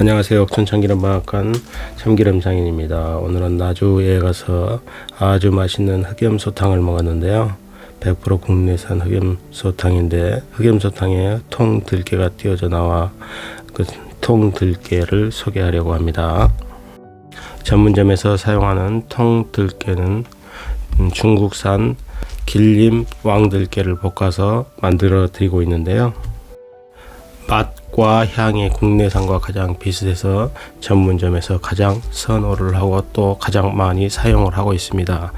안녕하세요. 옥천 참기름 방앗간 참기름 장인입니다. 오늘은 나주에 가서 아주 맛있는 흑염소탕을 먹었는데요. 100% 국내산 흑염소탕인데 흑염소탕에 통들깨가 띄어져 나와 그 통들깨를 소개하려고 합니다. 전문점에서 사용하는 통들깨는 음, 중국산 길림 왕들깨를 볶아서 만들어 드리고 있는데요. 맛 과 향이 국내산과 가장 비슷해서 전문점에서 가장 선호를 하고 또 가장 많이 사용을 하고 있습니다.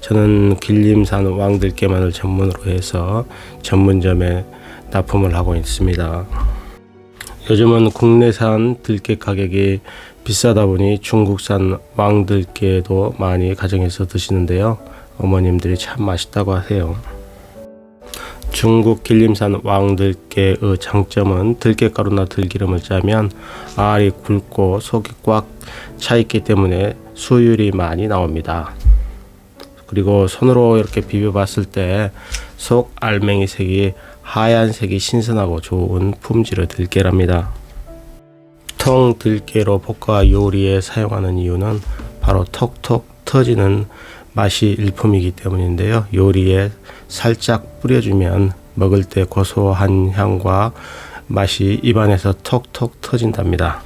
저는 길림산 왕들깨만을 전문으로 해서 전문점에 납품을 하고 있습니다. 요즘은 국내산 들깨 가격이 비싸다 보니 중국산 왕들깨도 많이 가정에서 드시는데요. 어머님들이 참 맛있다고 하세요. 중국 길림산 왕들깨의 장점은 들깨가루나 들기름을 짜면 알이 굵고 속이 꽉 차 있기 때문에 수율이 많이 나옵니다. 그리고 손으로 이렇게 비벼 봤을 때 속 알맹이 색이 하얀색이 신선하고 좋은 품질의 들깨랍니다. 통 들깨로 볶아 요리에 사용하는 이유는 바로 톡톡 터지는 맛이 일품이기 때문인데요. 요리에 살짝 뿌려주면 먹을 때 고소한 향과 맛이 입안에서 톡톡 터진답니다.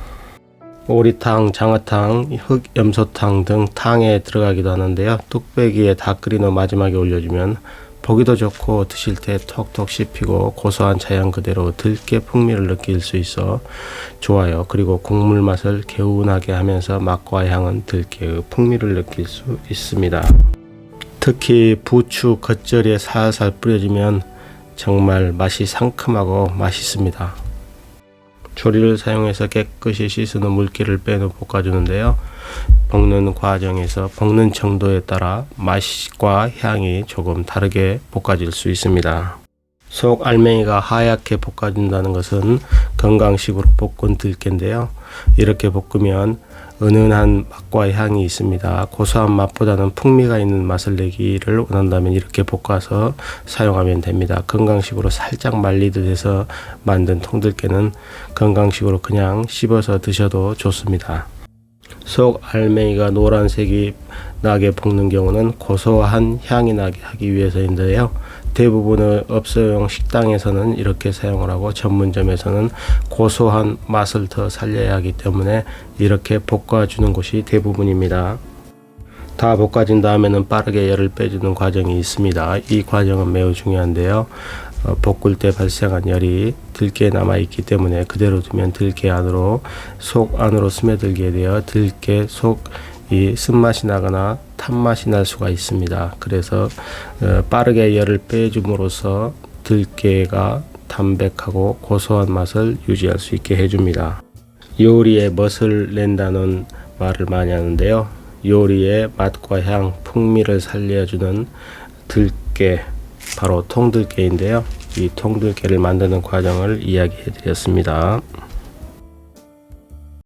오리탕, 장어탕, 흑염소탕 등 탕에 들어가기도 하는데요. 뚝배기에 다 끓인 후 마지막에 올려주면 보기도 좋고 드실 때 톡톡 씹히고 고소한 자양 그대로 들깨 풍미를 느낄 수 있어 좋아요. 그리고 국물 맛을 개운하게 하면서 맛과 향은 들깨의 풍미를 느낄 수 있습니다. 특히 부추 겉절이에 살살 뿌려주면 정말 맛이 상큼하고 맛있습니다. 조리를 사용해서 깨끗이 씻은 물기를 빼는 볶아주는데요. 볶는 과정에서 볶는 정도에 따라 맛과 향이 조금 다르게 볶아질 수 있습니다. 속 알맹이가 하얗게 볶아진다는 것은 건강식으로 볶은 들깨인데요. 이렇게 볶으면 은은한 맛과 향이 있습니다. 고소한 맛보다는 풍미가 있는 맛을 내기를 원한다면 이렇게 볶아서 사용하면 됩니다. 건강식으로 살짝 말리듯 해서 만든 통들깨는 건강식으로 그냥 씹어서 드셔도 좋습니다. 속 알맹이가 노란색이 나게 볶는 경우는 고소한 향이 나게 하기 위해서인데요. 대부분의 업소용 식당에서는 이렇게 사용을 하고 전문점에서는 고소한 맛을 더 살려야 하기 때문에 이렇게 볶아주는 곳이 대부분입니다. 다 볶아진 다음에는 빠르게 열을 빼주는 과정이 있습니다. 이 과정은 매우 중요한데요. 어, 볶을 때 발생한 열이 들깨에 남아 있기 때문에 그대로 두면 들깨 안으로 속 안으로 스며들게 되어 들깨 속 이 쓴맛이 나거나 탄맛이 날 수가 있습니다. 그래서 어, 빠르게 열을 빼줌으로써 들깨가 담백하고 고소한 맛을 유지할 수 있게 해줍니다. 요리에 멋을 낸다는 말을 많이 하는데요. 요리의 맛과 향, 풍미를 살려주는 들깨, 바로 통들깨인데요. 이 통들깨를 만드는 과정을 이야기해 드렸습니다.